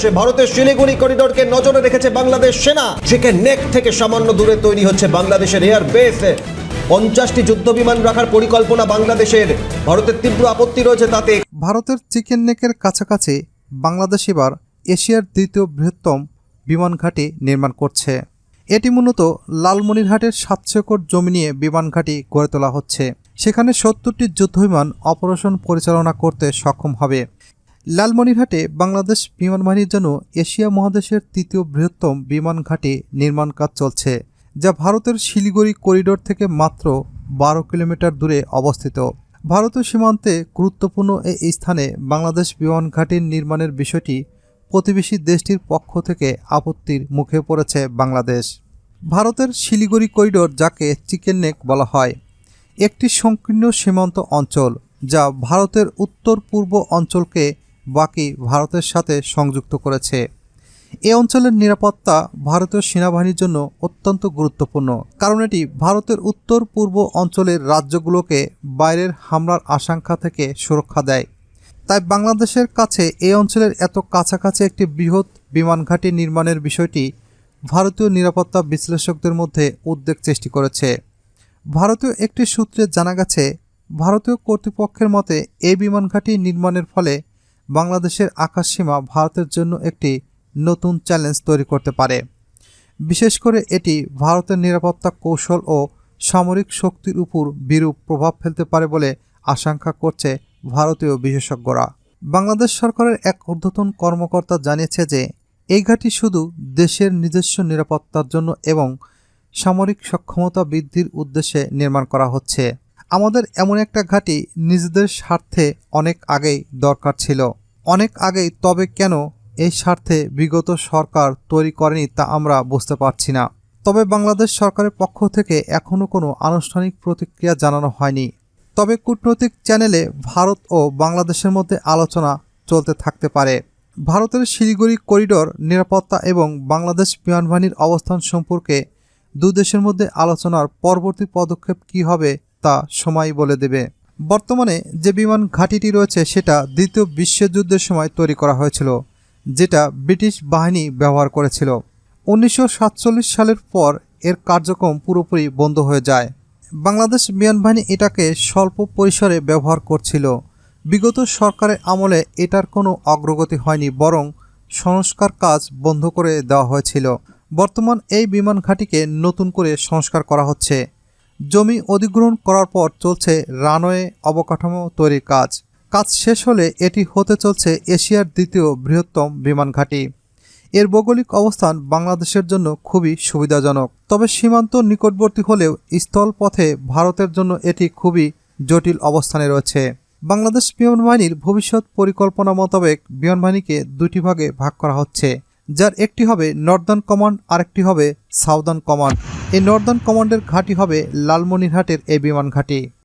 ভারতের শিলিগুড়ি করিডোরকে নজরে রেখেছে বাংলাদেশ সেনা চিকেন নেক থেকে সামান্য দূরে তৈরি হচ্ছে বাংলাদেশের এয়ার বেস পঞ্চাশটি যুদ্ধ বিমান রাখার পরিকল্পনা বাংলাদেশের। ভারতের তীব্র আপত্তি রয়েছে তাতে। ভারতের চিকেন নেকের কাছাকাছি বাংলাদেশ এবার এশিয়ার দ্বিতীয় বৃহত্তম বিমান ঘাঁটি নির্মাণ করছে। এটি মূলত লালমনিরহাটের সাতশো একর জমি নিয়ে বিমান ঘাঁটি গড়ে তোলা হচ্ছে। সেখানে সত্তরটি যুদ্ধবিমান অপারেশন পরিচালনা করতে সক্ষম হবে। লালমনিরহাটে বাংলাদেশ বিমান বাহিনীর জন্য এশিয়া মহাদেশের তৃতীয় বৃহত্তম বিমান ঘাঁটি নির্মাণ কাজ চলছে, যা ভারতের শিলিগুড়ি করিডোর থেকে মাত্র বারো কিলোমিটার দূরে অবস্থিত। ভারতীয় সীমান্তে গুরুত্বপূর্ণ এই স্থানে বাংলাদেশ বিমান ঘাঁটির নির্মাণের বিষয়টি প্রতিবেশী দেশটির পক্ষ থেকে আপত্তির মুখে পড়েছে বাংলাদেশ। ভারতের শিলিগুড়ি করিডোর, যাকে চিকেন নেক বলা হয়, একটি সংকীর্ণ সীমান্ত অঞ্চল, যা ভারতের উত্তর পূর্ব অঞ্চলকে বাকি ভারতের সাথে সংযুক্ত করেছে। এ অঞ্চলের নিরাপত্তা ভারতীয় সেনাবাহিনীর জন্য অত্যন্ত গুরুত্বপূর্ণ, কারণ এটি ভারতের উত্তর পূর্ব অঞ্চলের রাজ্যগুলোকে বাইরের হামলার আশঙ্কা থেকে সুরক্ষা দেয়। তাই বাংলাদেশের কাছে এই অঞ্চলের এত কাছাকাছি একটি বৃহৎ বিমান ঘাঁটি নির্মাণের বিষয়টি ভারতীয় নিরাপত্তা বিশ্লেষকদের মধ্যে উদ্বেগ সৃষ্টি করেছে। ভারতীয় একটি সূত্রে জানা গেছে, ভারতীয় কর্তৃপক্ষের মতে এই বিমান ঘাঁটি নির্মাণের ফলে বাংলাদেশের আকাশসীমা ভারতের জন্য একটি নতুন চ্যালেঞ্জ তৈরি করতে পারে। বিশেষ করে এটি ভারতের নিরাপত্তা কৌশল ও সামরিক শক্তির উপর বিরূপ প্রভাব ফেলতে পারে বলে আশঙ্কা করছে ভারতীয় বিশেষজ্ঞরা। বাংলাদেশ সরকারের এক ঊর্ধ্বতন কর্মকর্তা জানিয়েছে যে, এই ঘাঁটি শুধু দেশের নিজস্ব নিরাপত্তার জন্য এবং সামরিক সক্ষমতা বৃদ্ধির উদ্দেশ্যে নির্মাণ করা হচ্ছে। আমাদের এমন একটা ঘাঁটি নিজেদের স্বার্থে অনেক আগেই দরকার ছিল। অনেক আগেই, তবে কেন এই স্বার্থে বিগত সরকার তৈরি করেনি তা আমরা বুঝতে পারছি না। তবে বাংলাদেশ সরকারের পক্ষ থেকে এখনও কোনো আনুষ্ঠানিক প্রতিক্রিয়া জানানো হয়নি। তবে কূটনৈতিক চ্যানেলে ভারত ও বাংলাদেশের মধ্যে আলোচনা চলতে থাকতে পারে। ভারতের শিলিগুড়ি করিডোর নিরাপত্তা এবং বাংলাদেশ বিমানবাহিনীর অবস্থান সম্পর্কে দু দেশের মধ্যে আলোচনার পরবর্তী পদক্ষেপ কী হবে তা সময় বলে দেবে। বর্তমানে যে বিমান ঘাঁটিটি রয়েছে, সেটা দ্বিতীয় বিশ্বযুদ্ধের সময় তৈরি করা হয়েছিল, যেটা ব্রিটিশ বাহিনী ব্যবহার করেছিল। উনিশশো সাতচল্লিশ সালের পর এর কার্যক্রম পুরোপুরি বন্ধ হয়ে যায়। বাংলাদেশ বিমান বাহিনী এটাকে স্বল্প পরিসরে ব্যবহার করছিল। বিগত সরকারের আমলে এটার কোনো অগ্রগতি হয়নি, বরং সংস্কার কাজ বন্ধ করে দেওয়া হয়েছিল। বর্তমান এই বিমান ঘাঁটিকে নতুন করে সংস্কার করা হচ্ছে। জমি অধিগ্রহণ করার পর চলছে রানওয়ে অবকাঠামো তৈরির কাজ। কাজ শেষ হলে এটি হতে চলছে এশিয়ার দ্বিতীয় বৃহত্তম বিমান ঘাঁটি। এর ভৌগোলিক অবস্থান বাংলাদেশের জন্য খুবই সুবিধাজনক, তবে সীমান্ত নিকটবর্তী হলেও স্থলপথে ভারতের জন্য এটি খুবই জটিল অবস্থানে রয়েছে। বাংলাদেশ বিমান বাহিনীর ভবিষ্যৎ পরিকল্পনা মোতাবেক বিমান বাহিনীকে দুটি ভাগে ভাগ করা হচ্ছে, যার একটি হবে নর্দার্ন কমান্ড, আরেকটি হবে সাউদার্ন কমান্ড। এই নর্দার্ন কমান্ডের ঘাঁটি হবে লালমনিরহাটের এই বিমান ঘাঁটি।